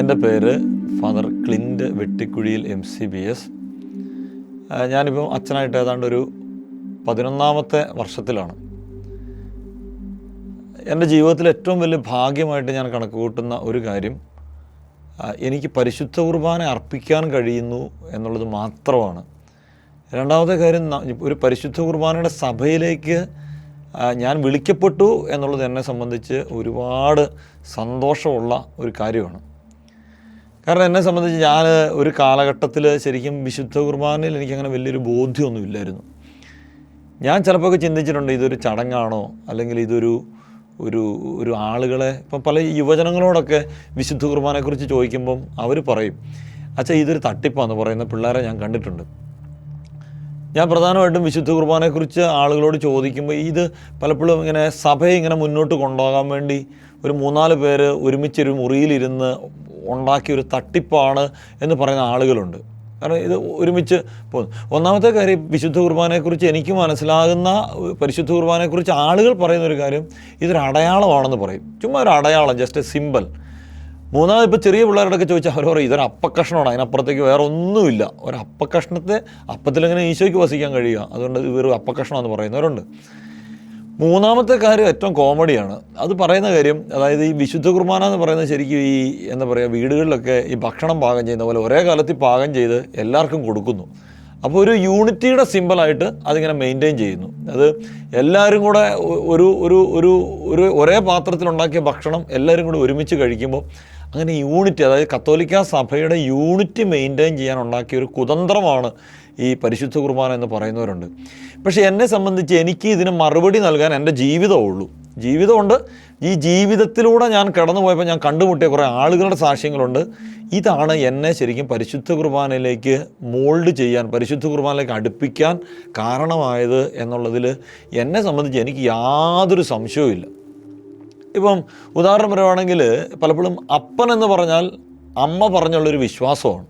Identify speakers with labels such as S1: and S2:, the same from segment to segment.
S1: എന്റെ പേര് father Clint Vettikuzhiyil M C B S. ഞാനിപ്പോൾ അച്ഛനായിട്ട് ഏതാണ്ട് ഒരു പതിനൊന്നാമത്തെ വർഷത്തിലാണ്. എന്റെ ജീവിതത്തിൽ ഏറ്റവും വലിയ ഭാഗ്യമായിട്ട് ഞാൻ കണക്ക് കൂട്ടുന്ന ഒരു കാര്യം എനിക്ക് പരിശുദ്ധ കുർബാന അർപ്പിക്കാൻ കഴിയുന്നു എന്നുള്ളത് മാത്രമാണ്. രണ്ടാമത്തെ കാര്യം ഒരു പരിശുദ്ധ കുർബാനയുടെ സഭയിലേക്ക് ഞാൻ വിളിക്കപ്പെട്ടു എന്നുള്ളത് എന്നെ സംബന്ധിച്ച് ഒരുപാട് സന്തോഷമുള്ള ഒരു കാര്യമാണ്. കാരണം എന്നെ സംബന്ധിച്ച് ഞാൻ ഒരു കാലഘട്ടത്തിൽ ശരിക്കും വിശുദ്ധ കുർബാനയിൽ എനിക്കങ്ങനെ വലിയൊരു ബോധ്യമൊന്നുമില്ലായിരുന്നു. ഞാൻ ചിലപ്പോൾ ചിന്തിച്ചിട്ടുണ്ട് ഇതൊരു ചടങ്ങാണോ? അല്ലെങ്കിൽ ഇതൊരു ഒരു ഒരു ആളുകളെ ഇപ്പം പല യുവജനങ്ങളോടൊക്കെ വിശുദ്ധ കുർബാനയെക്കുറിച്ച് ചോദിക്കുമ്പം അവർ പറയും അച്ഛാ ഇതൊരു തട്ടിപ്പാന്ന് പറയുന്ന പിള്ളേരെ ഞാൻ കണ്ടിട്ടുണ്ട്. ഞാൻ പ്രധാനമായിട്ടും വിശുദ്ധ കുർബാനയെക്കുറിച്ച് ആളുകളോട് ചോദിക്കുമ്പോൾ ഇത് പലപ്പോഴും ഇങ്ങനെ സഭയെ ഇങ്ങനെ മുന്നോട്ട് കൊണ്ടുപോകാൻ വേണ്ടി ഒരു മൂന്നാൽ പേര് ഒരുമിച്ചൊരു മുറിയിലിരുന്ന് ഉണ്ടാക്കിയ ഒരു തട്ടിപ്പാണ് എന്ന് പറയുന്ന ആളുകളുണ്ട്. കാരണം ഇത് ഒരുമിച്ച് പോകുന്നു ഒന്നാമത്തെ കാര്യം വിശുദ്ധ കുർബാനയെക്കുറിച്ച് എനിക്ക് മനസ്സിലാകുന്ന പരിശുദ്ധ കുർബാനയെക്കുറിച്ച് ആളുകൾ പറയുന്ന ഒരു കാര്യം ഇതൊരു അടയാളമാണെന്ന് പറയും. ചുമ്മാ ഒരു അടയാളം ജസ്റ്റ് എ സിമ്പിൾ മൂന്നാമത് ഇപ്പോൾ ചെറിയ പിള്ളേരോടൊക്കെ ചോദിച്ചാൽ അവർ പറയും ഇതൊരു അപ്പക്കഷ്ണമാണ് അതിനപ്പുറത്തേക്ക് വേറെ ഒന്നുമില്ല ഒരു അപ്പക്കഷ്ണത്തെ അപ്പത്തിലെങ്ങനെ ഈശോയ്ക്ക് വസിക്കാൻ കഴിയുക. അതുകൊണ്ട് ഇത് വെറും അപ്പക്കഷ്ണം എന്ന് പറയുന്നവരുണ്ട്. മൂന്നാമത്തെ കാര്യം ഏറ്റവും കോമഡിയാണ്. അത് പറയുന്ന കാര്യം അതായത് ഈ വിശുദ്ധ കുർബാന എന്ന് പറയുന്നത് ശരിക്കും ഈ എന്താ പറയുക വീടുകളിലൊക്കെ ഈ ഭക്ഷണം പാകം ചെയ്യുന്ന പോലെ ഒരേ കാലത്തിൽ പാകം ചെയ്ത് എല്ലാവർക്കും കൊടുക്കുന്നു. അപ്പോൾ ഒരു യൂണിറ്റിയുടെ സിമ്പിളായിട്ട് അതിങ്ങനെ മെയിന്റെയിൻ ചെയ്യുന്നു. അത് എല്ലാവരും കൂടെ ഒരു ഒരു ഒരു ഒരു ഒരേ പാത്രത്തിലുണ്ടാക്കിയ ഭക്ഷണം എല്ലാവരും കൂടെ ഒരുമിച്ച് കഴിക്കുമ്പോൾ അങ്ങനെ യൂണിറ്റി അതായത് കത്തോലിക്ക സഭയുടെ യൂണിറ്റി മെയിന്റെയിൻ ചെയ്യാൻ ഉണ്ടാക്കിയ ഒരു കുതന്ത്രമാണ് ഈ പരിശുദ്ധ കുർബാന എന്ന് പറയുന്നവരുണ്ട്. പക്ഷേ എന്നെ സംബന്ധിച്ച് എനിക്ക് ഇതിന് മറുപടി നൽകാൻ എന്റെ ജീവിതമുള്ളൂ ജീവിതമുണ്ട്. ഈ ജീവിതത്തിലൂടെ ഞാൻ കടന്നു പോയപ്പോൾ ഞാൻ കണ്ടുമുട്ടിയ കുറേ ആളുകളുടെ സാക്ഷ്യങ്ങളുണ്ട്. ഇതാണ് എന്നെ ശരിക്കും പരിശുദ്ധ കുർബാനയിലേക്ക് മോൾഡ് ചെയ്യാൻ പരിശുദ്ധ കുർബാനയിലേക്ക് അടുപ്പിക്കാൻ കാരണമായത് എന്നുള്ളതിൽ എന്നെ സംബന്ധിച്ച് എനിക്ക് യാതൊരു സംശയവുമില്ല. ഇപ്പം ഉദാഹരണം പറയുവാണെങ്കിൽ പലപ്പോഴും അപ്പൻ എന്ന് പറഞ്ഞാൽ അമ്മ പറഞ്ഞുള്ളൊരു വിശ്വാസമാണ്.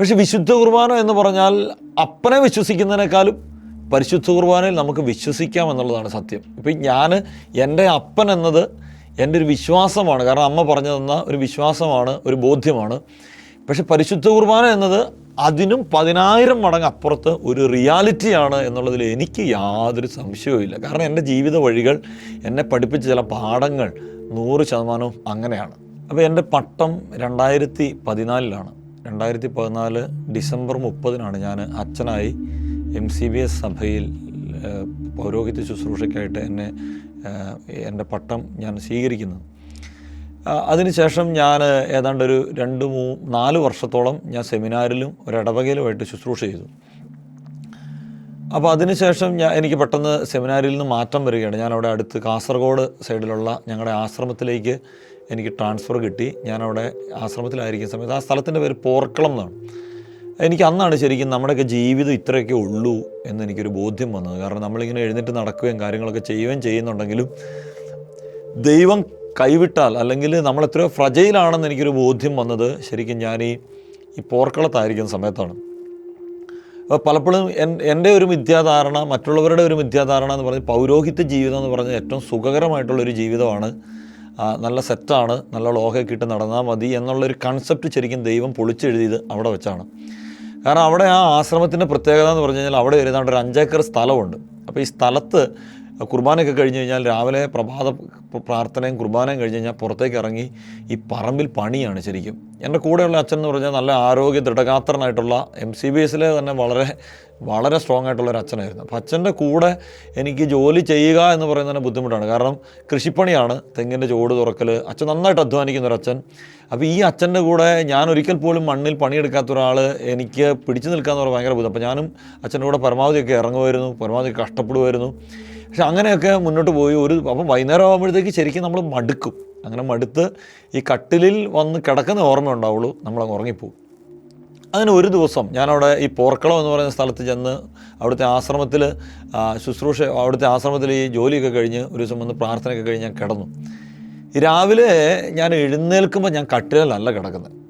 S1: പക്ഷെ വിശുദ്ധ കുർബാന എന്ന് പറഞ്ഞാൽ അപ്പനെ വിശ്വസിക്കുന്നതിനേക്കാളും പരിശുദ്ധ കുർബാനയിൽ നമുക്ക് വിശ്വസിക്കാം എന്നുള്ളതാണ് സത്യം. ഇപ്പം ഞാൻ എന്റെ അപ്പൻ എന്നത് എന്റെ ഒരു വിശ്വാസമാണ്. കാരണം അമ്മ പറഞ്ഞു തന്ന ഒരു വിശ്വാസമാണ് ഒരു ബോധ്യമാണ്. പക്ഷെ പരിശുദ്ധ കുർബാന എന്നത് അതിനും പതിനായിരം മടങ്ങ് അപ്പുറത്ത് ഒരു റിയാലിറ്റിയാണ് എന്നുള്ളതിൽ എനിക്ക് യാതൊരു സംശയവുമില്ല കാരണം എന്റെ ജീവിത വഴികൾ എന്നെ പഠിപ്പിച്ച ചില പാഠങ്ങൾ നൂറ് ശതമാനവും അങ്ങനെയാണ്. അപ്പോൾ എന്റെ പട്ടം രണ്ടായിരത്തി പതിനാലിലാണ്. രണ്ടായിരത്തി പതിനാല് ഡിസംബർ മുപ്പതിനാണ് ഞാൻ അച്ഛനായി എം സി ബി എസ് സഭയിൽ പൗരോഹിത്യ ശുശ്രൂഷയ്ക്കായിട്ട് എന്നെ എന്റെ പട്ടം ഞാൻ സ്വീകരിക്കുന്നത്. അതിനുശേഷം ഞാൻ ഏതാണ്ട് ഒരു രണ്ട് മൂ നാല് വർഷത്തോളം ഞാൻ സെമിനാറിലും ഒരിടവകയിലുമായിട്ട് ശുശ്രൂഷ ചെയ്തു. അപ്പോൾ അതിനുശേഷം ഞാൻ എനിക്ക് പെട്ടെന്ന് സെമിനാരിൽ നിന്ന് മാറ്റം വരികയാണ്. ഞാൻ അവിടെ അടുത്ത് കാസർഗോഡ് സൈഡിലുള്ള ഞങ്ങളുടെ ആശ്രമത്തിലേക്ക് എനിക്ക് ട്രാൻസ്ഫർ കിട്ടി. ഞാനവിടെ ആശ്രമത്തിലായിരിക്കുന്ന സമയത്ത് ആ സ്ഥലത്തിന്റെ പേര് പോർക്കളം എന്നാണ്. എനിക്ക് അന്നാണ് ശരിക്കും നമ്മുടെയൊക്കെ ജീവിതം ഇത്രയൊക്കെ ഉള്ളൂ എന്ന് എനിക്കൊരു ബോധ്യം വന്നത്. കാരണം നമ്മളിങ്ങനെ എഴുന്നേറ്റ് നടക്കുകയും കാര്യങ്ങളൊക്കെ ചെയ്യുകയും ചെയ്യുന്നുണ്ടെങ്കിലും ദൈവം കൈവിട്ടാൽ അല്ലെങ്കിൽ നമ്മൾ എത്രയോ ഫ്രജയിലാണെന്ന് എനിക്കൊരു ബോധ്യം വന്നത് ശരിക്കും ഞാൻ ഈ ഈ പോർക്കളത്തായിരിക്കുന്ന സമയത്താണ്. അപ്പോൾ പലപ്പോഴും എൻ- എന്റെ ഒരു മിഥ്യാധാരണ മറ്റുള്ളവരുടെ ഒരു മിഥ്യാധാരണ എന്ന് പറഞ്ഞ് പൗരോഹിത്യ ജീവിതം എന്ന് പറഞ്ഞാൽ ഏറ്റവും സുഖകരമായിട്ടുള്ളൊരു ജീവിതമാണ്. നല്ല സെറ്റാണ് നല്ല ലോഹയൊക്കെ ഇട്ട് നടന്നാൽ മതി എന്നുള്ളൊരു കൺസെപ്റ്റ് ശരിക്കും ദൈവം പൊളിച്ചെഴുതിയത് അവിടെ വെച്ചാണ്. കാരണം അവിടെ ആ ആശ്രമത്തിന്റെ പ്രത്യേകത എന്ന് പറഞ്ഞു കഴിഞ്ഞാൽ അവിടെ ഏതാണ്ട് ഒരു അഞ്ചേക്കർ സ്ഥലമുണ്ട്. അപ്പോൾ ഈ സ്ഥലത്ത് കുർബാനയൊക്കെ കഴിഞ്ഞ് കഴിഞ്ഞാൽ രാവിലെ പ്രഭാത പ്രാർത്ഥനയും കുർബാനയും കഴിഞ്ഞ് കഴിഞ്ഞാൽ പുറത്തേക്ക് ഇറങ്ങി ഈ പറമ്പിൽ പണിയാണ് ശരിക്കും. എന്റെ കൂടെയുള്ള അച്ഛൻ എന്ന് പറഞ്ഞാൽ നല്ല ആരോഗ്യ ദൃഢഗാത്രനായിട്ടുള്ള എം സി ബി എസിലെ തന്നെ വളരെ വളരെ സ്ട്രോങ് ആയിട്ടുള്ള ഒരു അച്ഛനായിരുന്നു. അപ്പം അച്ഛന്റെ കൂടെ എനിക്ക് ജോലി ചെയ്യുക എന്ന് പറയുന്നത് തന്നെ ബുദ്ധിമുട്ടാണ്. കാരണം കൃഷിപ്പണിയാണ് തെങ്ങിന്റെ ചോട് തുറക്കൽ അച്ഛൻ നന്നായിട്ട് അധ്വാനിക്കുന്ന ഒരു അച്ഛൻ. അപ്പോൾ ഈ അച്ഛന്റെ കൂടെ ഞാൻ ഒരിക്കൽ പോലും മണ്ണിൽ പണിയെടുക്കാത്ത ഒരാൾ എനിക്ക് പിടിച്ചു നിൽക്കാന്ന് പറഞ്ഞാൽ ഭയങ്കര ബുദ്ധിമുട്ട് അപ്പോൾ ഞാനും അച്ഛന്റെ കൂടെ പരമാവധിയൊക്കെ ഇറങ്ങുമായിരുന്നു പരമാവധി കഷ്ടപ്പെടുമായിരുന്നു. പക്ഷെ അങ്ങനെയൊക്കെ മുന്നോട്ട് പോയി. ഒരു അപ്പം വൈകുന്നേരം ആകുമ്പോഴത്തേക്ക് ശരിക്കും നമ്മൾ മടുക്കും. അങ്ങനെ മടുത്ത് ഈ കട്ടിലിൽ വന്ന് കിടക്കുന്ന ഓർമ്മ ഉണ്ടാവുള്ളൂ. നമ്മളങ്ങ് ഉറങ്ങിപ്പോവും. അതിന് ഒരു ദിവസം ഞാനവിടെ ഈ പോർക്കളം എന്ന് പറയുന്ന സ്ഥലത്ത് ചെന്ന് അവിടുത്തെ ആശ്രമത്തിൽ ശുശ്രൂഷ അവിടുത്തെ ആശ്രമത്തിൽ ഈ ജോലിയൊക്കെ കഴിഞ്ഞ് ഒരു ദിവസം വന്ന് പ്രാർത്ഥനയൊക്കെ കഴിഞ്ഞ് ഞാൻ കിടന്നു. രാവിലെ ഞാൻ എഴുന്നേൽക്കുമ്പോൾ ഞാൻ കട്ടിലല്ല കിടക്കുന്നത്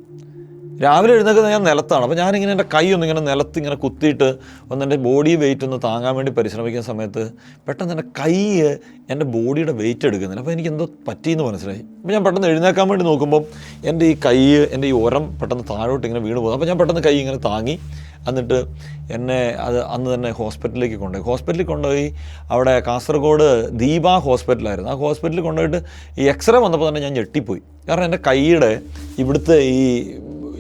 S1: രാവിലെ എഴുന്നേക്കുന്നത് ഞാൻ നിലത്താണ്. അപ്പോൾ ഞാനിങ്ങനെ എന്റെ കൈ ഒന്ന് ഇങ്ങനെ നിലത്ത് ഇങ്ങനെ കുത്തിയിട്ട് ഒന്ന് എന്റെ ബോഡി വെയിറ്റ് ഒന്ന് താങ്ങാൻ വേണ്ടി പരിശ്രമിക്കുന്ന സമയത്ത് പെട്ടെന്ന് എന്റെ കൈ എന്റെ ബോഡിയുടെ വെയിറ്റ് എടുക്കുന്നില്ല. അപ്പോൾ എനിക്ക് എന്തോ പറ്റിയെന്ന് മനസ്സിലായി. അപ്പോൾ ഞാൻ പെട്ടെന്ന് എഴുന്നേക്കാൻ വേണ്ടി നോക്കുമ്പോൾ എന്റെ ഈ കൈ എന്റെ ഈ ഉരം പെട്ടെന്ന് താഴോട്ട് ഇങ്ങനെ വീണ് പോകും അപ്പോൾ ഞാൻ പെട്ടെന്ന് കൈ ഇങ്ങനെ താങ്ങി എന്നിട്ട് എന്നെ അത് അന്ന് തന്നെ ഹോസ്പിറ്റലിലേക്ക് കൊണ്ടുപോയി. ഹോസ്പിറ്റലിൽ കൊണ്ടുപോയി അവിടെ കാസർഗോഡ് ദീപ ഹോസ്പിറ്റലായിരുന്നു. ആ ഹോസ്പിറ്റലിൽ കൊണ്ടുപോയിട്ട് ഈ എക്സ്റേ വന്നപ്പോൾ തന്നെ ഞാൻ ഞെട്ടിപ്പോയി. കാരണം എന്റെ കൈയുടെ ഇവിടുത്തെ ഈ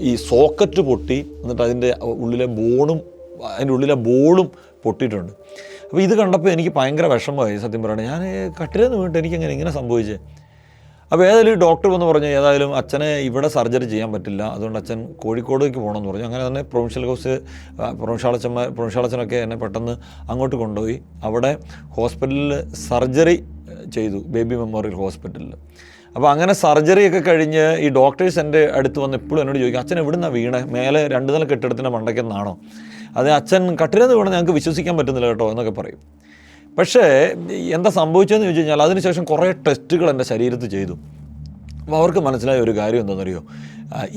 S1: ഈ സോക്കറ്റ് പൊട്ടി എന്നിട്ട് അതിന്റെ ഉള്ളിലെ ബോണും അതിന്റെ ഉള്ളിലെ ബോളും പൊട്ടിയിട്ടുണ്ട്. അപ്പോൾ ഇത് കണ്ടപ്പോൾ എനിക്ക് ഭയങ്കര വിഷമമായി സത്യം പറയണേ. ഞാൻ കട്ടിലെന്ന് വീണിട്ട് എനിക്കങ്ങനെ ഇങ്ങനെ സംഭവിച്ചേ? അപ്പോൾ ഏതായാലും ഡോക്ടർ വന്ന് പറഞ്ഞു ഏതായാലും അച്ഛനെ ഇവിടെ സർജറി ചെയ്യാൻ പറ്റില്ല. അതുകൊണ്ട് അച്ഛൻ കോഴിക്കോടേക്ക് പോകണമെന്ന് പറഞ്ഞു. അങ്ങനെ തന്നെ പ്രൊവിൻഷ്യൽ ഹൗസ് പ്രൊവിൻഷ്യാളച്ചന്മാർ പ്രൊവിൻഷ്യാളച്ചനൊക്കെ എന്നെ പെട്ടെന്ന് അങ്ങോട്ട് കൊണ്ടുപോയി. അവിടെ ഹോസ്പിറ്റലിൽ സർജറി ചെയ്തു ബേബി മെമ്മോറിയൽ ഹോസ്പിറ്റലിൽ. അപ്പോൾ അങ്ങനെ സർജറിയൊക്കെ കഴിഞ്ഞ് ഈ ഡോക്ടേഴ്സ് എന്റെ അടുത്ത് വന്ന് എപ്പോഴും എന്നോട് ചോദിക്കും അച്ഛൻ എവിടുന്നാണ് വീണേ? മേലെ രണ്ട് നില കെട്ടിടത്തിന്റെ മണ്ടയ്ക്കെന്നാണോ അത് അച്ഛൻ കട്ടിലെന്ന് വീണ ഞങ്ങൾക്ക് വിശ്വസിക്കാൻ പറ്റുന്നില്ല കേട്ടോ എന്നൊക്കെ പറയും. പക്ഷേ എന്താ സംഭവിച്ചതെന്ന് ചോദിച്ചു കഴിഞ്ഞാൽ അതിനുശേഷം കുറേ ടെസ്റ്റുകൾ എന്റെ ശരീരത്ത് ചെയ്തു. അപ്പോൾ അവർക്ക് മനസ്സിലായ ഒരു കാര്യം എന്താണെന്നറിയോ?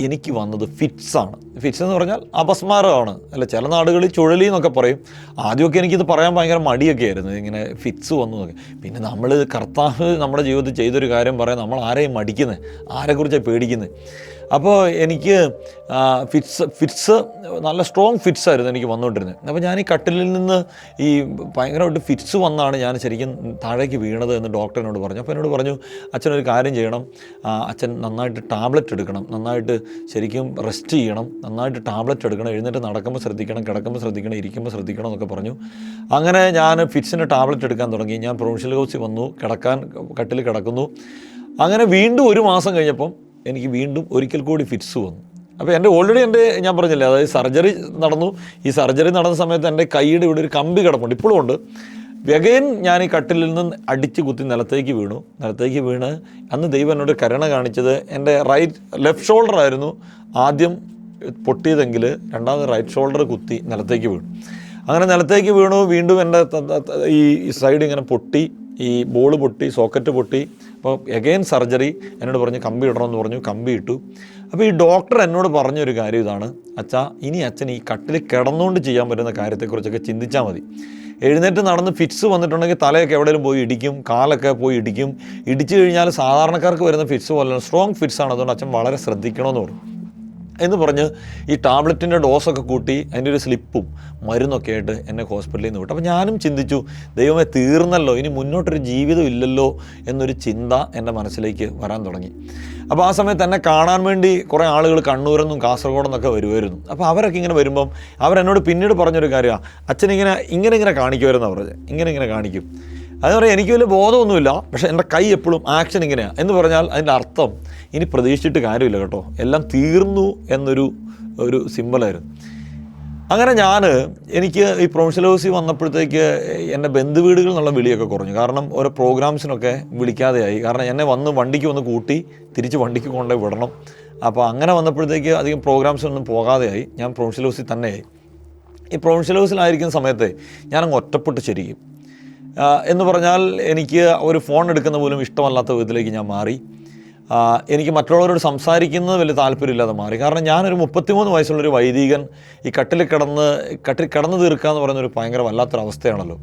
S1: എനിക്ക് വന്നത് ഫിറ്റ്സാണ് ഫിറ്റ്സ് എന്ന് പറഞ്ഞാൽ അപസ്മാരമാണ്. അല്ല ചില നാടുകളിൽ ചുഴലി എന്നൊക്കെ പറയും. ആദ്യമൊക്കെ എനിക്കിത് പറയാൻ ഭയങ്കര മടിയൊക്കെ ആയിരുന്നു. ഇങ്ങനെ ഫിറ്റ്സ് വന്നു നോക്കി പിന്നെ നമ്മൾ കർത്താവ് നമ്മുടെ ജീവിതത്തിൽ ചെയ്തൊരു കാര്യം പറയാൻ നമ്മൾ ആരെയും മടിക്കുന്നത് ആരെക്കുറിച്ചാണ് പേടിക്കുന്നത് അപ്പോൾ എനിക്ക് ഫിറ്റ്സ് ഫിറ്റ്സ് നല്ല സ്ട്രോങ് ഫിറ്റ്സ് ആയിരുന്നു എനിക്ക് വന്നുകൊണ്ടിരുന്നത്. അപ്പോൾ ഞാൻ ഈ കട്ടിലിൽ നിന്ന് ഈ ഭയങ്കരമായിട്ട് ഫിറ്റ്സ് വന്നാണ് ഞാൻ ശരിക്കും താഴേക്ക് വീണത് എന്ന് ഡോക്ടറിനോട് പറഞ്ഞു. അപ്പോൾ എന്നോട് പറഞ്ഞു അച്ഛനൊരു കാര്യം ചെയ്യണം. അച്ഛൻ നന്നായിട്ട് ടാബ്ലറ്റ് എടുക്കണം. നന്നായിട്ട് ശരിക്കും റെസ്റ്റ് ചെയ്യണം. നന്നായിട്ട് ടാബ്ലറ്റ് എടുക്കണം. എഴുന്നേറ്റ് നടക്കുമ്പോൾ ശ്രദ്ധിക്കണം. കിടക്കുമ്പോൾ ശ്രദ്ധിക്കണം. ഇരിക്കുമ്പോൾ ശ്രദ്ധിക്കണം എന്നൊക്കെ പറഞ്ഞു. അങ്ങനെ ഞാൻ ഫിറ്റ്സിന് ടാബ്ലറ്റ് എടുക്കാൻ തുടങ്ങി. ഞാൻ പ്രൊവിൻഷ്യൽ ഹൗസിൽ വന്നു. കിടക്കാൻ കട്ടിൽ കിടക്കുന്നു. അങ്ങനെ വീണ്ടും ഒരു മാസം കഴിഞ്ഞപ്പം എനിക്ക് വീണ്ടും ഒരിക്കൽ കൂടി ഫിറ്റ്സ് വന്നു. അപ്പോൾ എന്റെ ഓൾറെഡി എന്റെ ഞാൻ പറഞ്ഞില്ലേ അതായത് സർജറി നടന്നു. ഈ സർജറി നടന്ന സമയത്ത് എന്റെ കൈയുടെ ഇവിടെ ഒരു കമ്പി കിടപ്പുണ്ട്. ഇപ്പോഴും ഉണ്ട്. വെഗൈൻ ഞാൻ ഈ കട്ടിലിൽ നിന്ന് അടിച്ച് കുത്തി നിലത്തേക്ക് വീണു. നിലത്തേക്ക് വീണ് അന്ന് ദൈവം എന്നോട് കരുണ കാണിച്ചത് എന്റെ റൈറ്റ് ലെഫ്റ്റ് ഷോൾഡർ ആയിരുന്നു. ആദ്യം പൊട്ടിയതെങ്കിൽ രണ്ടാമത് റൈറ്റ് ഷോൾഡർ കുത്തി നിലത്തേക്ക് വീണു. അങ്ങനെ നിലത്തേക്ക് വീണു. വീണ്ടും എന്റെ ഈ സൈഡ് ഇങ്ങനെ പൊട്ടി ഈ ബോൾ പൊട്ടി സോക്കറ്റ് പൊട്ടി. അപ്പോൾ എഗെയിൻ സർജറി എന്നോട് പറഞ്ഞു കമ്പി ഇടണമെന്ന് പറഞ്ഞു കമ്പി ഇട്ടു. അപ്പോൾ ഈ ഡോക്ടർ എന്നോട് പറഞ്ഞൊരു കാര്യം ഇതാണ് അച്ഛാ ഇനി അച്ഛൻ ഈ കട്ടിൽ കിടന്നുകൊണ്ട് ചെയ്യാൻ പറ്റുന്ന കാര്യത്തെക്കുറിച്ചൊക്കെ ചിന്തിച്ചാൽ മതി. എഴുന്നേറ്റ് നടന്ന് ഫിറ്റ്സ് വന്നിട്ടുണ്ടെങ്കിൽ തലയൊക്കെ എവിടെയും പോയി ഇടിക്കും കാലൊക്കെ പോയി ഇടിക്കും. ഇടിച്ചു കഴിഞ്ഞാൽ സാധാരണക്കാർക്ക് വരുന്ന ഫിറ്റ്സ് പോലെ സ്ട്രോങ് ഫിറ്റ്സ് ആണ്. അതുകൊണ്ട് അച്ഛൻ വളരെ ശ്രദ്ധിക്കണമെന്ന് പറഞ്ഞു. എന്ന് പറഞ്ഞ് ഈ ടാബ്ലറ്റിന്റെ ഡോസൊക്കെ കൂട്ടി അതിന്റെ ഒരു സ്ലിപ്പും മരുന്നൊക്കെ ആയിട്ട് എന്നെ ഹോസ്പിറ്റലിൽ നിന്ന് വിട്ടു. അപ്പോൾ ഞാനും ചിന്തിച്ചു ദൈവമേ തീർന്നല്ലോ ഇനി മുന്നോട്ടൊരു ജീവിതം ഇല്ലല്ലോ എന്നൊരു ചിന്ത എന്റെ മനസ്സിലേക്ക് വരാൻ തുടങ്ങി. അപ്പോൾ ആ സമയത്ത് എന്നെ കാണാൻ വേണ്ടി കുറേ ആളുകൾ കണ്ണൂരെന്നും കാസർഗോഡ് നിന്നൊക്കെ വരുമായിരുന്നു അപ്പോൾ അവരൊക്കെ ഇങ്ങനെ വരുമ്പം അവരെന്നോട് പിന്നീട് പറഞ്ഞൊരു കാര്യമാണ് അച്ഛനിങ്ങനെ ഇങ്ങനെ ഇങ്ങനെ കാണിക്കുമായിരുന്നു പറഞ്ഞത്. ഇങ്ങനെ ഇങ്ങനെ കാണിക്കും. അത് പറയാം എനിക്ക് വലിയ ബോധമൊന്നുമില്ല. പക്ഷേ എന്റെ കൈ എപ്പോഴും ആക്ഷൻ ഇങ്ങനെയാണ് എന്ന് പറഞ്ഞാൽ അതിന്റെ അർത്ഥം ഇനി പ്രതീക്ഷിച്ചിട്ട് കാര്യമില്ല കേട്ടോ. എല്ലാം തീർന്നു എന്നൊരു ഒരു സിമ്പിളായിരുന്നു അങ്ങനെ ഞാൻ എനിക്ക് ഈ പ്രൊഫഷണൽ ഹൗസിൽ വന്നപ്പോഴത്തേക്ക് എന്റെ ബന്ധുവീടുകളിൽ നിന്നുള്ള വിളിയൊക്കെ കുറഞ്ഞു. കാരണം ഓരോ പ്രോഗ്രാംസിനൊക്കെ വിളിക്കാതെയായി. കാരണം എന്നെ വന്ന് വണ്ടിക്ക് വന്ന് കൂട്ടി തിരിച്ച് വണ്ടിക്ക് കൊണ്ടുപോയി വിടണം. അപ്പോൾ അങ്ങനെ വന്നപ്പോഴത്തേക്ക് അധികം പ്രോഗ്രാംസിനൊന്നും പോകാതെയായി. ഞാൻ പ്രൊഫഷണൽ ഹൗസിൽ തന്നെയായി. ഈ പ്രൊഫഷണൽ ഹൗസിലായിരിക്കുന്ന സമയത്ത് ഞാനങ്ങ് ഒറ്റപ്പെട്ട് ശരിക്കും എന്ന് പറഞ്ഞാൽ എനിക്ക് ഒരു ഫോൺ എടുക്കുന്ന പോലും ഇഷ്ടമല്ലാത്ത വിധത്തിലേക്ക് ഞാൻ മാറി. എനിക്ക് മറ്റുള്ളവരോട് സംസാരിക്കുന്നത് വലിയ താല്പര്യമില്ലാതെ മാറി. കാരണം ഞാനൊരു മുപ്പത്തിമൂന്ന് വയസ്സുള്ളൊരു വൈദികൻ ഈ കട്ടിൽ കിടന്ന് കട്ടിൽ കിടന്ന് തീർക്കുക എന്ന് പറയുന്നൊരു ഭയങ്കര വല്ലാത്തൊരു അവസ്ഥയാണല്ലോ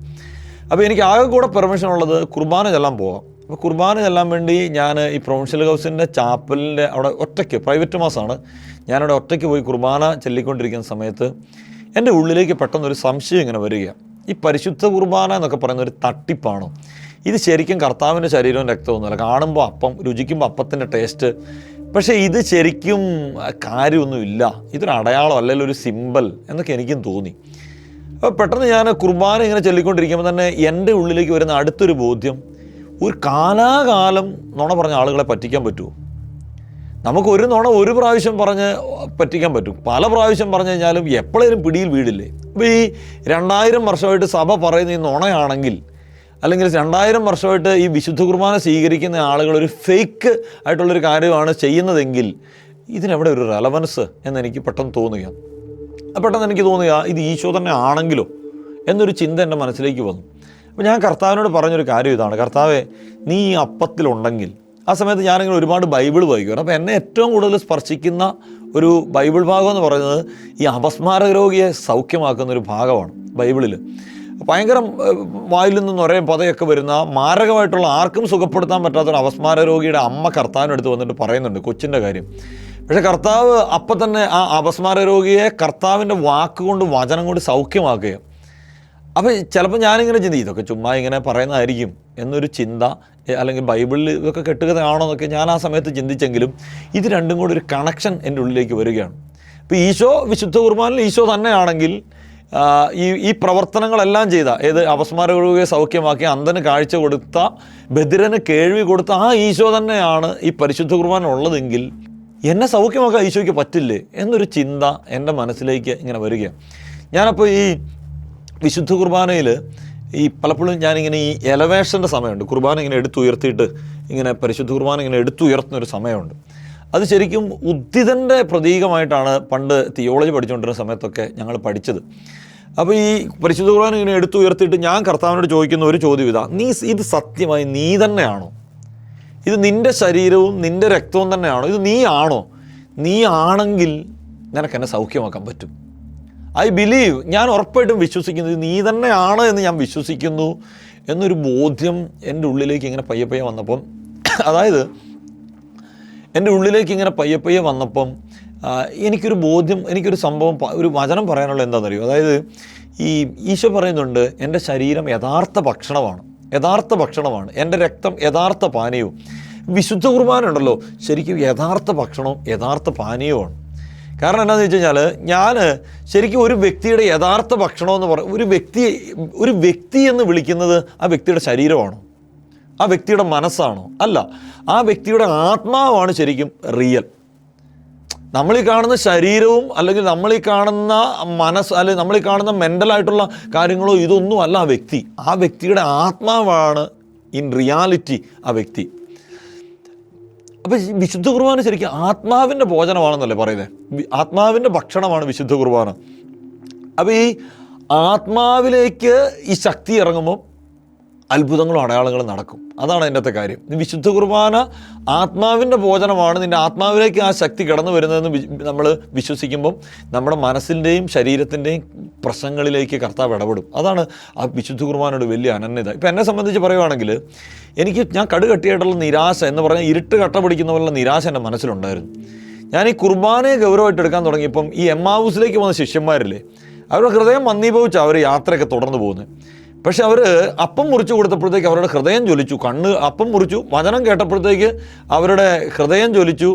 S1: അപ്പോൾ എനിക്ക് ആകെ കൂടെ പെർമിഷൻ ഉള്ളത് കുർബാന ചെല്ലാൻ പോവാം. അപ്പോൾ കുർബാന ചെല്ലാൻ വേണ്ടി ഞാൻ ഈ പ്രൊവിൻഷ്യൽ ഹൗസിന്റെ ചാപ്പലിന്റെ അവിടെ ഒറ്റയ്ക്ക് പ്രൈവറ്റ് മാസമാണ് ഞാനവിടെ ഒറ്റയ്ക്ക് പോയി കുർബാന ചെല്ലിക്കൊണ്ടിരിക്കുന്ന സമയത്ത് എന്റെ ഉള്ളിലേക്ക് പെട്ടെന്നൊരു സംശയം ഇങ്ങനെ വരികയാണ്. ഈ പരിശുദ്ധ കുർബാന എന്നൊക്കെ പറയുന്ന ഒരു തട്ടിപ്പാണ്. ഇത് ശരിക്കും കർത്താവിന്റെ ശരീരവും രക്തമൊന്നുമല്ല കാണുമ്പോൾ അപ്പം രുചിക്കുമ്പോൾ അപ്പത്തിന്റെ ടേസ്റ്റ് പക്ഷേ ഇത് ശരിക്കും കാര്യമൊന്നുമില്ല. ഇതൊരു അടയാളം അല്ലെങ്കിൽ ഒരു സിമ്പൽ എന്നൊക്കെ എനിക്കും തോന്നി. അപ്പോൾ പെട്ടെന്ന് ഞാൻ കുർബാന ഇങ്ങനെ ചൊല്ലിക്കൊണ്ടിരിക്കുമ്പോൾ തന്നെ എന്റെ ഉള്ളിലേക്ക് വരുന്ന അടുത്തൊരു ബോധ്യം. ഒരു കാലാകാലം നുണ പറഞ്ഞ ആളുകളെ പറ്റിക്കാൻ പറ്റുമോ? നമുക്ക് ഒരു നുണ ഒരു പ്രാവശ്യം പറഞ്ഞ് പറ്റിക്കാൻ പറ്റും. പല പ്രാവശ്യം പറഞ്ഞു കഴിഞ്ഞാലും എപ്പോഴേലും പിടിയിൽ വീടില്ലേ. അപ്പോൾ ഈ രണ്ടായിരം വർഷമായിട്ട് സഭ പറയുന്ന ഈ നുണയാണെങ്കിൽ അല്ലെങ്കിൽ രണ്ടായിരം വർഷമായിട്ട് ഈ വിശുദ്ധ കുർബാന സ്വീകരിക്കുന്ന ആളുകൾ ഒരു ഫേക്ക് ആയിട്ടുള്ളൊരു കാര്യമാണ് ചെയ്യുന്നതെങ്കിൽ ഇതിനെവിടെ ഒരു റെലവൻസ് എന്നെനിക്ക് പെട്ടെന്ന് തോന്നുക പെട്ടെന്ന് എനിക്ക് തോന്നുക ഇത് ഈശോ തന്നെ ആണെങ്കിലോ എന്നൊരു ചിന്ത എന്റെ മനസ്സിലേക്ക് വന്നു. അപ്പോൾ ഞാൻ കർത്താവിനോട് പറഞ്ഞൊരു കാര്യം ഇതാണ്. കർത്താവെ നീ ഈ അപ്പത്തിലുണ്ടെങ്കിൽ ആ സമയത്ത് ഞാനിങ്ങനെ ഒരുപാട് ബൈബിൾ വായിക്കുമായിരുന്നു അപ്പോൾ എന്നെ ഏറ്റവും കൂടുതൽ സ്പർശിക്കുന്ന ഒരു ബൈബിൾ ഭാഗം എന്ന് പറയുന്നത് ഈ അപസ്മാരക രോഗിയെ സൗഖ്യമാക്കുന്ന ഒരു ഭാഗമാണ് ബൈബിളിൽ ഭയങ്കര വായിൽ നിന്ന് ഒരേ പതയൊക്കെ വരുന്ന മാരകമായിട്ടുള്ള ആർക്കും സുഖപ്പെടുത്താൻ പറ്റാത്തൊരു അപസ്മാര രോഗിയുടെ അമ്മ കർത്താവിനടുത്ത് വന്നിട്ട് പറയുന്നുണ്ട് കൊച്ചിന്റെ കാര്യം. പക്ഷേ കർത്താവ് അപ്പം തന്നെ ആ അപസ്മാര രോഗിയെ കർത്താവിന്റെ വാക്കുകൊണ്ട് വചനം കൊണ്ട് സൗഖ്യമാക്കുകയും അപ്പോൾ ചിലപ്പോൾ ഞാനിങ്ങനെ ചിന്തിക്കും ഇതൊക്കെ ചുമ്മാ ഇങ്ങനെ പറയുന്നതായിരിക്കും എന്നൊരു ചിന്ത അല്ലെങ്കിൽ ബൈബിളിൽ ഇതൊക്കെ കെട്ടുകഥയാണോ എന്നൊക്കെ ഞാൻ ആ സമയത്ത് ചിന്തിച്ചെങ്കിലും ഇത് രണ്ടും കൂടി ഒരു കണക്ഷൻ എന്റെ ഉള്ളിലേക്ക് വരികയാണ്. ഇപ്പോൾ ഈശോ വിശുദ്ധ കുർബാനിൽ ഈശോ തന്നെയാണെങ്കിൽ ഈ ഈ പ്രവർത്തനങ്ങളെല്ലാം ചെയ്ത ഏത് അപസ്മാര രോഗിയെ സൗഖ്യമാക്കി അന്ധന് കാഴ്ച കൊടുത്ത ബദിരന് കേൾവി കൊടുത്ത ആ ഈശോ തന്നെയാണ് ഈ പരിശുദ്ധ കുർബാന ഉള്ളതെങ്കിൽ എന്നെ സൗഖ്യമാക്കാൻ ഈശോയ്ക്ക് പറ്റില്ലേ എന്നൊരു ചിന്ത എന്റെ മനസ്സിലേക്ക് ഇങ്ങനെ വരികയാണ്. ഞാനപ്പോൾ ഈ വിശുദ്ധ കുർബാനയിൽ ഈ പലപ്പോഴും ഞാനിങ്ങനെ ഈ എലവേഷന്റെ സമയമുണ്ട്. കുർബാന ഇങ്ങനെ എടുത്തുയർത്തിയിട്ട് ഇങ്ങനെ പരിശുദ്ധ കുർബാന ഇങ്ങനെ എടുത്തുയർത്തുന്ന ഒരു സമയമുണ്ട്. അത് ശരിക്കും ഉദ്ധിതന്റെ പ്രതീകമായിട്ടാണ് പണ്ട് തിയോളജി പഠിച്ചുകൊണ്ടിരുന്ന സമയത്തൊക്കെ ഞങ്ങൾ പഠിച്ചത്. അപ്പോൾ ഈ പരിശുദ്ധ കുർബാന ഇങ്ങനെ എടുത്തുയർത്തിയിട്ട് ഞാൻ കർത്താവിനോട് ചോദിക്കുന്ന ഒരു ചോദ്യം ഇതാ. നീ ഇത് സത്യമായി നീ തന്നെയാണോ? ഇത് നിന്റെ ശരീരവും നിന്റെ രക്തവും തന്നെയാണോ? ഇത് നീ ആണോ? നീ ആണെങ്കിൽ നിനക്കെന്നെ സൗഖ്യമാക്കാൻ പറ്റും. ഐ ബിലീവ് ഞാൻ ഉറപ്പായിട്ടും വിശ്വസിക്കുന്നത് നീ തന്നെയാണ് എന്ന് ഞാൻ വിശ്വസിക്കുന്നു എന്നൊരു ബോധ്യം എന്റെ ഉള്ളിലേക്ക് ഇങ്ങനെ പയ്യെ പയ്യെ വന്നപ്പം അതായത് എന്റെ ഉള്ളിലേക്ക് ഇങ്ങനെ പയ്യെ പയ്യെ വന്നപ്പം എനിക്കൊരു ബോധ്യം എനിക്കൊരു സംഭവം ഒരു വചനം പറയാനുള്ള എന്താണെന്നറിയോ? അതായത് ഈ ഈശോ പറയുന്നുണ്ട് എന്റെ ശരീരം യഥാർത്ഥ ഭക്ഷണമാണ് യഥാർത്ഥ ഭക്ഷണമാണ് എന്റെ രക്തം യഥാർത്ഥ പാനീയവും. വിശുദ്ധ കുർബാന ഉണ്ടല്ലോ ശരിക്കും യഥാർത്ഥ ഭക്ഷണവും യഥാർത്ഥ പാനീയവുമാണ്. കാരണം എന്താണെന്ന് വെച്ച് കഴിഞ്ഞാൽ ഞാൻ ശരിക്കും ഒരു വ്യക്തിയുടെ യഥാർത്ഥ ഭക്ഷണം എന്ന് പറ ഒരു വ്യക്തി ഒരു വ്യക്തി എന്ന് വിളിക്കുന്നത് ആ വ്യക്തിയുടെ ശരീരമാണോ? ആ വ്യക്തിയുടെ മനസ്സാണോ? അല്ല ആ വ്യക്തിയുടെ ആത്മാവാണ് ശരിക്കും റിയൽ നമ്മൾ കാണുന്ന ശരീരവും അല്ലെങ്കിൽ നമ്മൾ കാണുന്ന മനസ്സ് അല്ലെങ്കിൽ നമ്മൾ കാണുന്ന മെന്റലായിട്ടുള്ള കാര്യങ്ങളോ ഇതൊന്നും അല്ല ആ വ്യക്തി. ആ വ്യക്തിയുടെ ആത്മാവാണ് ഇൻ റിയാലിറ്റി ആ വ്യക്തി. അപ്പോൾ വിശുദ്ധ കുർബാന ശരിക്കും ആത്മാവിന്റെ ഭോജനമാണെന്നല്ലേ പറയുന്നത് ആത്മാവിന്റെ ഭക്ഷണമാണ് വിശുദ്ധ കുർബാന. അപ്പോൾ ഈ ആത്മാവിലേക്ക് ഈ ശക്തി ഇറങ്ങുമ്പോൾ അത്ഭുതങ്ങളും അടയാളങ്ങളും നടക്കും. അതാണ് അതിന്റെ കാര്യം. വിശുദ്ധ കുർബാന ആത്മാവിന്റെ ഭോജനമാണ്. നിന്റെ ആത്മാവിലേക്ക് ആ ശക്തി കടന്നു വരുന്നതെന്ന് നമ്മൾ വിശ്വസിക്കുമ്പം നമ്മുടെ മനസ്സിന്റെയും ശരീരത്തിന്റെയും പ്രശ്നങ്ങളിലേക്ക് കർത്താവ് ഇടപെടും. അതാണ് ആ വിശുദ്ധ കുർബാനയുടെ വലിയ അനന്യത. ഇപ്പം എന്നെ സംബന്ധിച്ച് പറയുവാണെങ്കിൽ എനിക്ക് ഞാൻ കടുകട്ടിയായിട്ടുള്ള നിരാശ എന്ന് പറഞ്ഞാൽ ഇരുട്ട് കട്ട പിടിക്കുന്ന പോലുള്ള നിരാശ എന്റെ മനസ്സിലുണ്ടായിരുന്നു. ഞാൻ ഈ കുർബാനയെ ഗൗരവമായിട്ട് എടുക്കാൻ തുടങ്ങിയപ്പം ഈ എം ഹൗസിലേക്ക് വന്ന ശിഷ്യന്മാരില്ലേ അവരുടെ ഹൃദയം മന്ദീഭവിച്ച അവർ യാത്രയൊക്കെ തുടർന്ന് പോകുന്നത്. പക്ഷെ അവർ അപ്പം മുറിച്ചു കൊടുത്തപ്പോഴത്തേക്ക് അവരുടെ ഹൃദയം ജ്വലിച്ചു കണ്ണ് അപ്പം മുറിച്ചു. വചനം കേട്ടപ്പോഴത്തേക്ക് അവരുടെ ഹൃദയം ജ്വലിച്ചു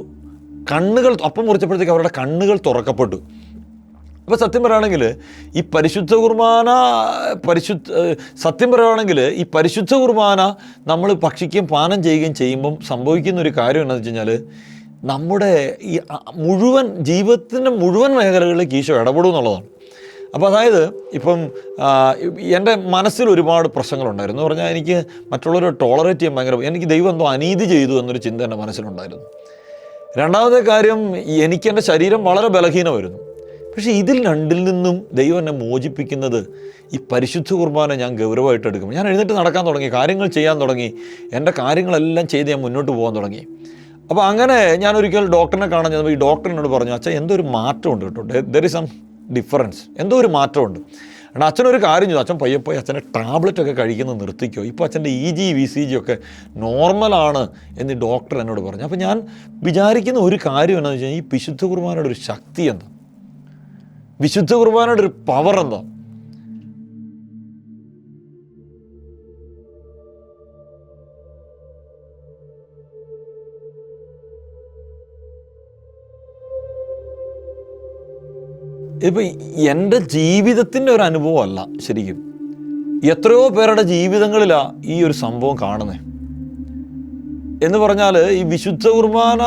S1: കണ്ണുകൾ അപ്പം മുറിച്ചപ്പോഴത്തേക്ക് അവരുടെ കണ്ണുകൾ തുറക്കപ്പെട്ടു. അപ്പോൾ സത്യം പറയുകയാണെങ്കിൽ ഈ പരിശുദ്ധ കുർബാന പരിശുദ്ധ സത്യം പറയുകയാണെങ്കിൽ ഈ പരിശുദ്ധ കുർബാന നമ്മൾ ഭക്ഷിക്കുകയും പാനം ചെയ്യുകയും ചെയ്യുമ്പം സംഭവിക്കുന്ന ഒരു കാര്യം എന്താണെന്ന് വെച്ച് കഴിഞ്ഞാൽ നമ്മുടെ ഈ മുഴുവൻ ജീവിതത്തിന്റെ മുഴുവൻ മേഖലകളിലേക്ക് ഈശോ ഇടപെടും എന്നുള്ളതാണ്. അപ്പോൾ അതായത് ഇപ്പം എന്റെ മനസ്സിൽ ഒരുപാട് പ്രശ്നങ്ങളുണ്ടായിരുന്നു. എന്ന് പറഞ്ഞാൽ എനിക്ക് മറ്റുള്ളവരെ ടോളറേറ്റ് ചെയ്യാൻ ഭയങ്കര എനിക്ക് ദൈവം എന്തോ അനീതി ചെയ്തു എന്നൊരു ചിന്ത എന്റെ മനസ്സിലുണ്ടായിരുന്നു. രണ്ടാമത്തെ കാര്യം എനിക്ക് എന്റെ ശരീരം വളരെ ബലഹീനമായിരുന്നു. പക്ഷേ ഇതിൽ രണ്ടിൽ നിന്നും ദൈവം എന്നെ മോചിപ്പിക്കുന്നത് ഈ പരിശുദ്ധ കുർബാന ഞാൻ ഗൗരവമായിട്ട് എടുക്കും ഞാൻ എഴുന്നേറ്റ് നടക്കാൻ തുടങ്ങി കാര്യങ്ങൾ ചെയ്യാൻ തുടങ്ങി എന്റെ കാര്യങ്ങളെല്ലാം ചെയ്ത് ഞാൻ മുന്നോട്ട് പോകാൻ തുടങ്ങി. അപ്പോൾ അങ്ങനെ ഞാൻ ഒരിക്കൽ ഡോക്ടറിനെ കാണാൻ ചെന്നപ്പോൾ ഈ ഡോക്ടറിനോട് പറഞ്ഞു അച്ഛാ എന്തൊരു മാറ്റമുണ്ട് കേട്ടോ. ദർ ഇസ് സം ഡിഫറൻസ് എന്തോ ഒരു മാറ്റമുണ്ട്. കാരണം അച്ഛനൊരു കാര്യം ചെയ്തു. അച്ഛൻ പയ്യെ പോയി അച്ഛന്റെ ടാബ്ലറ്റ് ഒക്കെ കഴിക്കുന്നത് നിർത്തിക്കോ. ഇപ്പോൾ അച്ഛന്റെ E G V C G ഒക്കെ നോർമലാണ് എന്ന് ഡോക്ടർ എന്നോട് പറഞ്ഞു. അപ്പോൾ ഞാൻ വിചാരിക്കുന്ന ഒരു കാര്യം എന്താണെന്ന് വെച്ച് കഴിഞ്ഞാൽ ഈ വിശുദ്ധ കുർബാനയുടെ ഒരു ശക്തി എന്താ? വിശുദ്ധ കുർബാനയുടെ ഒരു പവർ എന്താ? ഇപ്പം എന്റെ ജീവിതത്തിന്റെ ഒരു അനുഭവമല്ല ശരിക്കും. എത്രയോ പേരുടെ ജീവിതങ്ങളിലാണ് ഈ ഒരു സംഭവം കാണുന്നത് എന്ന് പറഞ്ഞാൽ ഈ വിശുദ്ധ കുർബാന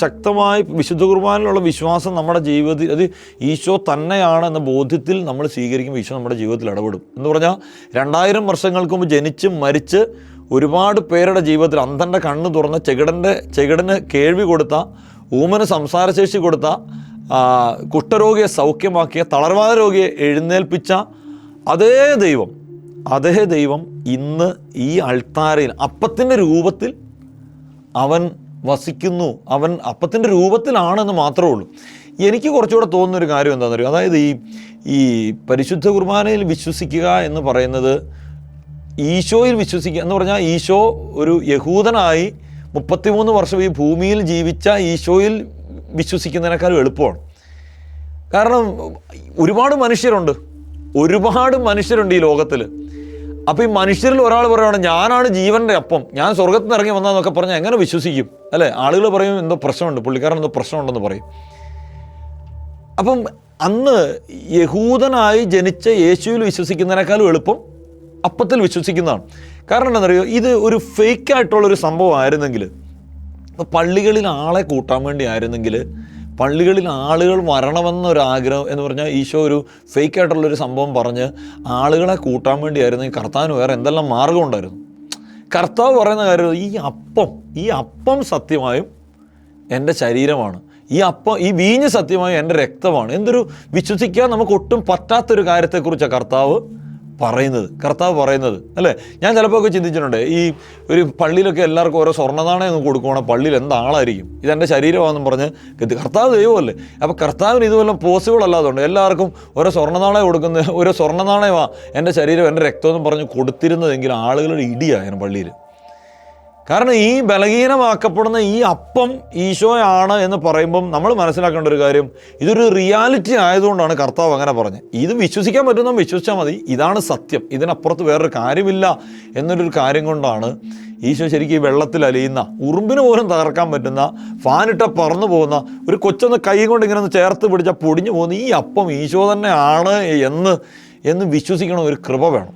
S1: ശക്തമായി വിശുദ്ധ കുർബാനയിലുള്ള വിശ്വാസം നമ്മുടെ ജീവിതത്തിൽ അത് ഈശോ തന്നെയാണ് എന്ന ബോധ്യത്തിൽ നമ്മൾ സ്വീകരിക്കുമ്പോൾ ഈശോ നമ്മുടെ ജീവിതത്തിൽ ഇടപെടും. എന്ന് പറഞ്ഞാൽ രണ്ടായിരം വർഷങ്ങൾക്ക് മുമ്പ് ജനിച്ച് മരിച്ച് ഒരുപാട് പേരുടെ ജീവിതത്തിൽ അന്ധന്റെ കണ്ണ് തുറന്ന ചെകിടന്റെ ചെകിടന് കേൾവി കൊടുത്ത ഊമന് സംസാരശേഷി കൊടുത്ത കുഷ്ഠരോഗിയെ സൗഖ്യമാക്കിയ തളർവാദ രോഗിയെ എഴുന്നേൽപ്പിച്ച അതേ ദൈവം അതേ ദൈവം ഇന്ന് ഈ അൾത്താരയിൽ അപ്പത്തിന്റെ രൂപത്തിൽ അവൻ വസിക്കുന്നു അവൻ അപ്പത്തിന്റെ രൂപത്തിലാണെന്ന് മാത്രമേ ഉള്ളൂ. എനിക്ക് കുറച്ചുകൂടെ തോന്നുന്നൊരു കാര്യം എന്താണെന്ന് അറിയോ? അതായത് ഈ ഈ പരിശുദ്ധ കുർബാനയിൽ വിശ്വസിക്കുക എന്ന് പറയുന്നത് ഈശോയിൽ വിശ്വസിക്കുക എന്ന് പറഞ്ഞാൽ ഈശോ ഒരു യഹൂദനായി മുപ്പത്തിമൂന്ന് വർഷം ഈ ഭൂമിയിൽ ജീവിച്ച ഈശോയിൽ വിശ്വസിക്കുന്നതിനേക്കാളും എളുപ്പമാണ്. കാരണം ഒരുപാട് മനുഷ്യരുണ്ട്. ഒരുപാട് മനുഷ്യരുണ്ട് ഈ ലോകത്തിൽ അപ്പോൾ ഈ മനുഷ്യരിൽ ഒരാൾ പറയുകയാണ് ഞാനാണ് ജീവന്റെ അപ്പം. ഞാൻ സ്വർഗത്തിൽ നിന്ന് ഇറങ്ങി വന്നതെന്നൊക്കെ പറഞ്ഞാൽ എങ്ങനെ വിശ്വസിക്കും? അല്ലേ? ആളുകൾ പറയും എന്തോ പ്രശ്നമുണ്ട്. പുള്ളിക്കാരൻ എന്തോ പ്രശ്നമുണ്ടെന്ന് പറയും. അപ്പം അന്ന് യഹൂദനായി ജനിച്ച യേശുവിൽ വിശ്വസിക്കുന്നതിനേക്കാളും എളുപ്പം അപ്പത്തിൽ വിശ്വസിക്കുന്നതാണ്. കാരണം എന്താണെന്നറിയോ? ഇത് ഒരു ഫേക്ക് ആയിട്ടുള്ളൊരു ഇപ്പോൾ പള്ളികളിൽ ആളെ കൂട്ടാൻ വേണ്ടി ആയിരുന്നെങ്കിൽ പള്ളികളിൽ ആളുകൾ വരണമെന്നൊരു ആഗ്രഹം എന്ന് പറഞ്ഞാൽ ഈശോ ഒരു ഫേക്ക് ആയിട്ടുള്ളൊരു സംഭവം പറഞ്ഞ് ആളുകളെ കൂട്ടാൻ വേണ്ടി ആയിരുന്നെങ്കിൽ കർത്താവിന് വേറെ എന്തെല്ലാം മാർഗം ഉണ്ടായിരുന്നു? കർത്താവ് പറയുന്ന കാര്യം ഈ അപ്പം ഈ അപ്പം സത്യമായും എന്റെ ശരീരമാണ്. ഈ അപ്പം ഈ വീഞ്ഞ് സത്യമായും എന്റെ രക്തമാണ്. എന്തൊരു വിശ്വസിക്കാൻ നമുക്ക് ഒട്ടും പറ്റാത്തൊരു കാര്യത്തെക്കുറിച്ചാണ് കർത്താവ് പറയുന്നത് കർത്താവ് പറയുന്നത്. അല്ലേ? ഞാൻ ചിലപ്പോൾ ഒക്കെ ചിന്തിച്ചിട്ടുണ്ട് ഈ ഒരു പള്ളിയിലൊക്കെ എല്ലാവർക്കും ഓരോ സ്വർണനാണയം ഒന്ന് കൊടുക്കുവാണ് പള്ളിയിൽ എന്താളായിരിക്കും? ഇതെന്റെ ശരീരമാണെന്നും പറഞ്ഞ് കർത്താവ് ദൈവമല്ലേ? അപ്പോൾ കർത്താവിന് ഇതുപോലെ പോസിബിൾ അല്ലാതുകൊണ്ട് എല്ലാവർക്കും ഓരോ സ്വർണനാണയം കൊടുക്കുന്ന ഓരോ സ്വർണനാണയമാണ് എന്റെ ശരീരം എന്റെ രക്തം എന്നും പറഞ്ഞ് കൊടുത്തിരുന്നതെങ്കിൽ ആളുകളുടെ ഇടിയായിരുന്നു പള്ളിയിൽ. കാരണം ഈ ബലഹീനമാക്കപ്പെടുന്ന ഈ അപ്പം ഈശോയാണ് എന്ന് പറയുമ്പം നമ്മൾ മനസ്സിലാക്കേണ്ട ഒരു കാര്യം ഇതൊരു റിയാലിറ്റി ആയതുകൊണ്ടാണ് കർത്താവ് അങ്ങനെ പറഞ്ഞത്. ഇത് വിശ്വസിക്കാൻ പറ്റുന്ന വിശ്വസിച്ചാൽ മതി. ഇതാണ് സത്യം. ഇതിനപ്പുറത്ത് വേറൊരു കാര്യമില്ല എന്നൊരു കാര്യം കൊണ്ടാണ് ഈശോ ശരിക്കും ഈ വെള്ളത്തിൽ അലിയുന്ന ഉറുമ്പിന് പോലും തകർക്കാൻ പറ്റുന്ന ഫാനിട്ട പറന്നു പോകുന്ന ഒരു കൊച്ചൊന്ന് കൈ കൊണ്ട് ഇങ്ങനെ ഒന്ന് ചേർത്ത് പിടിച്ച പൊടിഞ്ഞു പോകുന്ന ഈ അപ്പം ഈശോ തന്നെയാണ് എന്ന് എന്ന് വിശ്വസിക്കണം ഒരു കൃപ വേണം.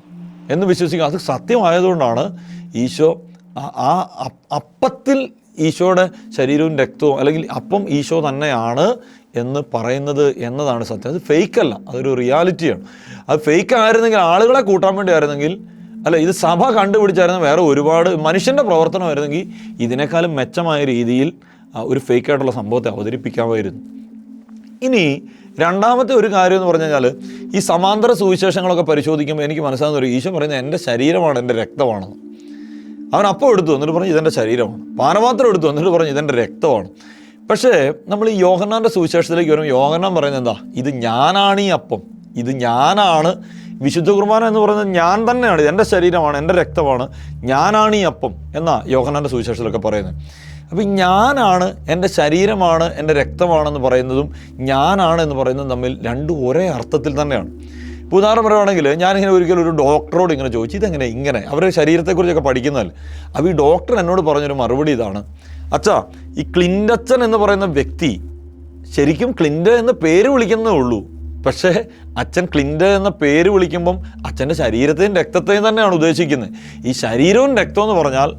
S1: എന്ന് വിശ്വസിക്കുക അത് സത്യമായതുകൊണ്ടാണ് ഈശോ ആ- അപ്പത്തിൽ ഈശോയുടെ ശരീരവും രക്തവും അല്ലെങ്കിൽ അപ്പം ഈശോ തന്നെയാണ് എന്ന് പറയുന്നത് എന്നതാണ് സത്യം. അത് ഫേക്ക് അല്ല അതൊരു റിയാലിറ്റിയാണ്. അത് ഫേക്ക് ആയിരുന്നെങ്കിൽ ആളുകളെ കൂട്ടാൻ വേണ്ടി ആയിരുന്നെങ്കിൽ അല്ല ഇത് സഭ കണ്ടുപിടിച്ചായിരുന്നു വേറെ ഒരുപാട് മനുഷ്യന്റെ പ്രവർത്തനമായിരുന്നെങ്കിൽ ഇതിനേക്കാളും മെച്ചമായ രീതിയിൽ ഒരു ഫേക്കായിട്ടുള്ള സംഭവത്തെ അവതരിപ്പിക്കാമായിരുന്നു. ഇനി രണ്ടാമത്തെ ഒരു കാര്യം എന്ന് പറഞ്ഞു കഴിഞ്ഞാൽ ഈ സമാന്തര സുവിശേഷങ്ങളൊക്കെ പരിശോധിക്കുമ്പോൾ എനിക്ക് മനസ്സിലാകുന്ന ഒരു ഈശോ പറയുന്നത് എന്റെ ശരീരമാണ് എന്റെ രക്തമാണെന്ന്. അവൻ അപ്പം എടുത്തു എന്നിട്ട് പറഞ്ഞു ഇതെന്റെ ശരീരമാണ്. പാനപാത്രം എടുത്തു എന്നിട്ട് പറഞ്ഞു ഇതെന്റെ രക്തമാണ്. പക്ഷേ നമ്മൾ ഈ യോഹന്നാന്റെ സുവിശേഷത്തിലേക്ക് വരുമ്പോൾ യോഹന്നാൻ പറയുന്നത് എന്താ? ഇത് ഞാനാണ് ഈ അപ്പം. ഇത് ഞാനാണ് വിശുദ്ധ കുർബാന എന്ന് പറയുന്നത് ഞാൻ തന്നെയാണ്. ഇത് എന്റെ ശരീരമാണ് എന്റെ രക്തമാണ്. ഞാനാണ് ഈ അപ്പം. എന്നാ യോഹന്നാന്റെ സുവിശേഷത്തിലൊക്കെ പറയുന്നത്. അപ്പോൾ ഞാനാണ് എന്റെ ശരീരമാണ് എന്റെ രക്തമാണെന്ന് പറയുന്നതും ഞാനാണ് എന്ന് പറയുന്നതും തമ്മിൽ രണ്ടും ഒരേ അർത്ഥത്തിൽ തന്നെയാണ്. ഇപ്പോൾ ഉദാഹരണം പറയുവാണെങ്കിൽ ഞാനിങ്ങനെ ഒരിക്കലും ഒരു ഡോക്ടറോട് ഇങ്ങനെ ചോദിച്ചു ഇതെങ്ങനെ? ഇങ്ങനെ? അവരുടെ ശരീരത്തെക്കുറിച്ചൊക്കെ പഠിക്കുന്നതല്ലേ അപ്പോൾ ഈ ഡോക്ടർ എന്നോട് പറഞ്ഞൊരു മറുപടി ഇതാണ്. അച്ഛാ ഈ ക്ലിന്റച്ചൻ എന്ന് പറയുന്ന വ്യക്തി ശരിക്കും ക്ലിൻഡ എന്ന പേര് വിളിക്കുന്നേ ഉള്ളൂ. പക്ഷേ അച്ഛൻ ക്ലിൻഡ എന്ന പേര് വിളിക്കുമ്പം അച്ഛന്റെ ശരീരത്തെയും രക്തത്തെയും തന്നെയാണ് ഉദ്ദേശിക്കുന്നത്. ഈ ശരീരവും രക്തവും എന്ന് പറഞ്ഞാൽ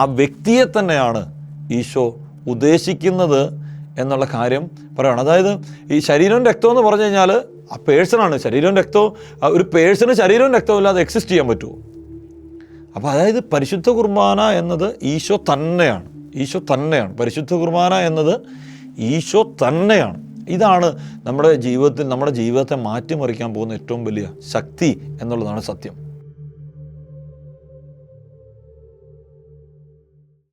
S1: ആ വ്യക്തിയെ തന്നെയാണ് ഈശോ ഉദ്ദേശിക്കുന്നത് എന്നുള്ള കാര്യം പറയുകയാണ് അതായത് ഈ ശരീരവും രക്തവും എന്ന് പറഞ്ഞു കഴിഞ്ഞാൽ ആ പേഴ്സണാണ് ശരീരവും രക്തവും ഒരു പേഴ്സണ് ശരീരവും രക്തവും ഇല്ലാതെ എക്സിസ്റ്റ് ചെയ്യാൻ പറ്റുമോ? അപ്പോൾ അതായത് പരിശുദ്ധ കുർബാന എന്നത് ഈശോ തന്നെയാണ്. ഈശോ തന്നെയാണ്. പരിശുദ്ധ കുർബാന എന്നത് ഈശോ തന്നെയാണ്. ഇതാണ് നമ്മുടെ ജീവിതത്തിൽ നമ്മുടെ ജീവിതത്തെ മാറ്റിമറിക്കാൻ പോകുന്ന ഏറ്റവും വലിയ ശക്തി എന്നുള്ളതാണ് സത്യം.